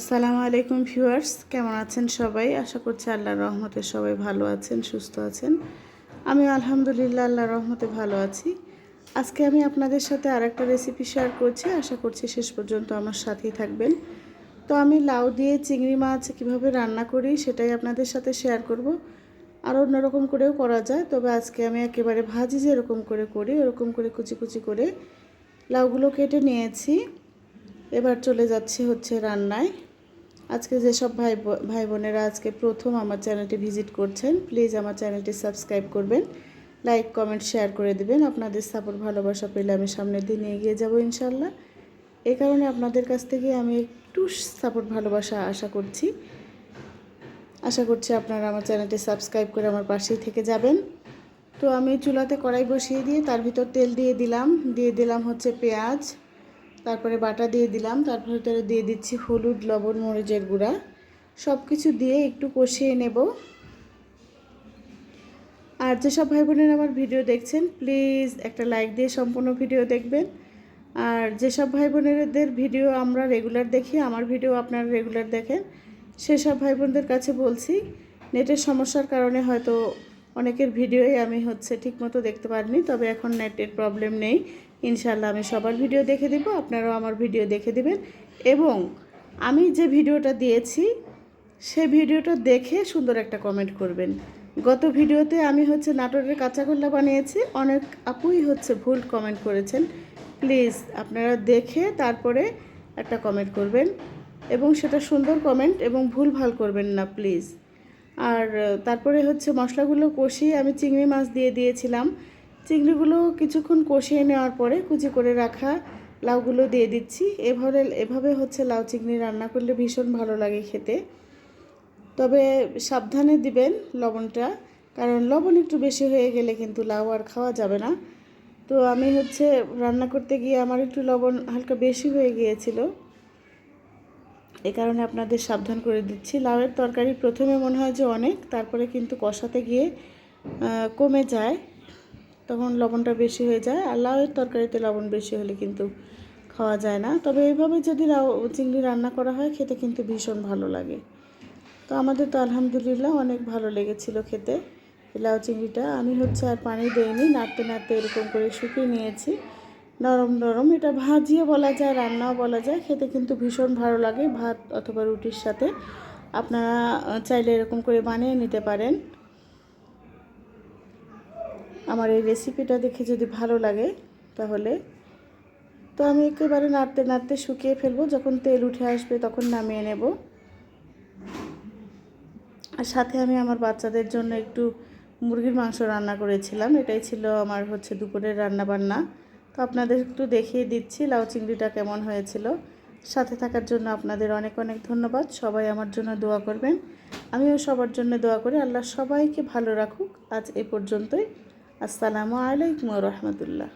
আসসালামু আলাইকুম ভিউয়ার্স, কেমন আছেন সবাই? আশা করছি আল্লাহর রহমতে সবাই ভালো আছেন, সুস্থ আছেন। আমি আলহামদুলিল্লাহ আল্লাহর রহমতে ভালো আছি। আজকে আমি আপনাদের সাথে আর একটা রেসিপি শেয়ার করছি, আশা করছি শেষ পর্যন্ত আমার সাথেই থাকবেন। তো আমি লাউ দিয়ে চিংড়ি মাছ কীভাবে রান্না করি সেটাই আপনাদের সাথে শেয়ার করব। আর অন্যরকম করেও করা যায়, তবে আজকে আমি একেবারে ভাজি যেরকম করে করি, ওরকম করে কুচি কুচি করে লাউগুলো কেটে নিয়েছি। এবার চলে যাচ্ছে হচ্ছে রান্নায়। আজকে যেসব ভাই ভাই বোনেরা আজকে প্রথম আমার চ্যানেলটি ভিজিট করছেন প্লিজ আমার চ্যানেলটি সাবস্ক্রাইব করবেন লাইক কমেন্ট শেয়ার করে দেবেন। আপনাদের সাপোর্ট ভালোবাসা পেলে আমি সামনের দিনে এগিয়ে যাব ইনশাল্লাহ এই কারণে আপনাদের কাছ থেকে আমি একটু সাপোর্ট ভালোবাসা আশা করছি। আশা করছি আপনারা আমার চ্যানেলটি সাবস্ক্রাইব করে আমার পাশেই থেকে যাবেন। তো আমি চুলাতে কড়াই বসিয়ে দিয়ে তার ভিতর তেল দিয়ে দিলাম। দিয়ে দিলাম হচ্ছে পেঁয়াজ। তারপরে বাটা দিয়ে দিলাম তার ভিতরে দিয়ে দিচ্ছি হলুদ, লবণ, মরিচের গুঁড়া। সব কিছু দিয়ে একটু কষিয়ে নেব। আর যেসব ভাই বোনেরা আমার ভিডিও দেখছেন, প্লিজ একটা লাইক দিয়ে সম্পূর্ণ ভিডিও দেখবেন। আর যেসব ভাই বোনেদের ভিডিও আমরা রেগুলার দেখি, আমার ভিডিও আপনারা রেগুলার দেখেন। সেসব ভাই বোনদের কাছে বলছি, নেটের সমস্যার কারণে হয়তো অনেকের ভিডিওই আমি হচ্ছে ঠিকমতো দেখতে পারিনি, তবে এখন নেটের প্রবলেম নেই। ইনশাল্লাহ আমি সবার ভিডিও দেখে দেব, আপনারাও আমার ভিডিও দেখে দেবেন। এবং আমি যে ভিডিওটা দিয়েছি, সে ভিডিওটা দেখে সুন্দর একটা কমেন্ট করবেন। গত ভিডিওতে আমি হচ্ছে নাটোরের কাঁচাগোল্লা বানিয়েছি, অনেক আপুই হচ্ছে ভুল কমেন্ট করেছেন। প্লিজ আপনারা দেখে তারপরে একটা কমেন্ট করবেন। এবং সেটা সুন্দর কমেন্ট এবং ভুল ভালো করবেন না প্লিজ আর তারপরে হচ্ছে মশলাগুলো কষিয়ে আমি চিংড়ি মাছ দিয়ে দিয়েছিলাম। চিংড়িগুলো কিছুক্ষণ কষিয়ে নেওয়ার পরে কুচি করে রাখা লাউগুলো দিয়ে দিচ্ছি। এভাবে এভাবে হচ্ছে লাউ চিংড়ি রান্না করলে ভীষণ ভালো লাগে খেতে। তবে সাবধানে দিবেন লবণটা, কারণ লবণ একটু বেশি হয়ে গেলে কিন্তু লাউ আর খাওয়া যাবে না। তো আমি হচ্ছে রান্না করতে গিয়ে আমার একটু লবণ হালকা বেশি হয়ে গিয়েছিল। এ কারণে আপনাদের সাবধান করে দিচ্ছি। লাউয়ের তরকারি প্রথমে মনে হয় যে অনেক, তারপরে কিন্তু কষাতে গিয়ে কমে যায়, তখন লবণটা বেশি হয়ে যায়। আর লাউয়ের তরকারিতে লবণ বেশি হলে কিন্তু খাওয়া যায় না। তবে এইভাবে যদি লাউ, চিংড়ি রান্না করা হয়, খেতে কিন্তু ভীষণ ভালো লাগে। তো আমাদের তো আলহামদুলিল্লাহ অনেক ভালো লেগেছিল খেতে, লাউ, চিংড়িটা। আমি হচ্ছে আর পানি দেইনি, নাড়তে নাড়তে এরকম করে শুকিয়ে নিয়েছি। নরম নরম। এটা ভাজিও বলা যায়, রান্নাও বলা যায়। খেতে কিন্তু ভীষণ ভালো লাগে ভাত অথবা রুটির সাথে। আপনারা চাইলে এরকম করে বানিয়ে নিতে পারেন। আমার এই রেসিপিটা দেখে যদি ভালো লাগে, তাহলে। তো আমি একেবারে নাড়তে নাড়তে শুকিয়ে ফেলব। যখন তেল উঠে আসবে, তখন নামিয়ে নেব। আর সাথে আমি আমার বাচ্চাদের জন্য একটু মুরগির মাংস রান্না করেছিলাম। এটাই ছিল আমার হচ্ছে দুপুরের রান্না বান্না আপনাদের একটু দেখিয়ে দিচ্ছি লাউ চিংড়িটা কেমন হয়েছিল। সাথে থাকার জন্য আপনাদের অনেক অনেক ধন্যবাদ। সবাই আমার জন্য দোয়া করবেন। আমিও সবার জন্য দোয়া করি। আল্লাহ সবাইকে ভালো রাখুক। আজ এ পর্যন্তই। আসসালামু আলাইকুম রহমতুল্লাহ।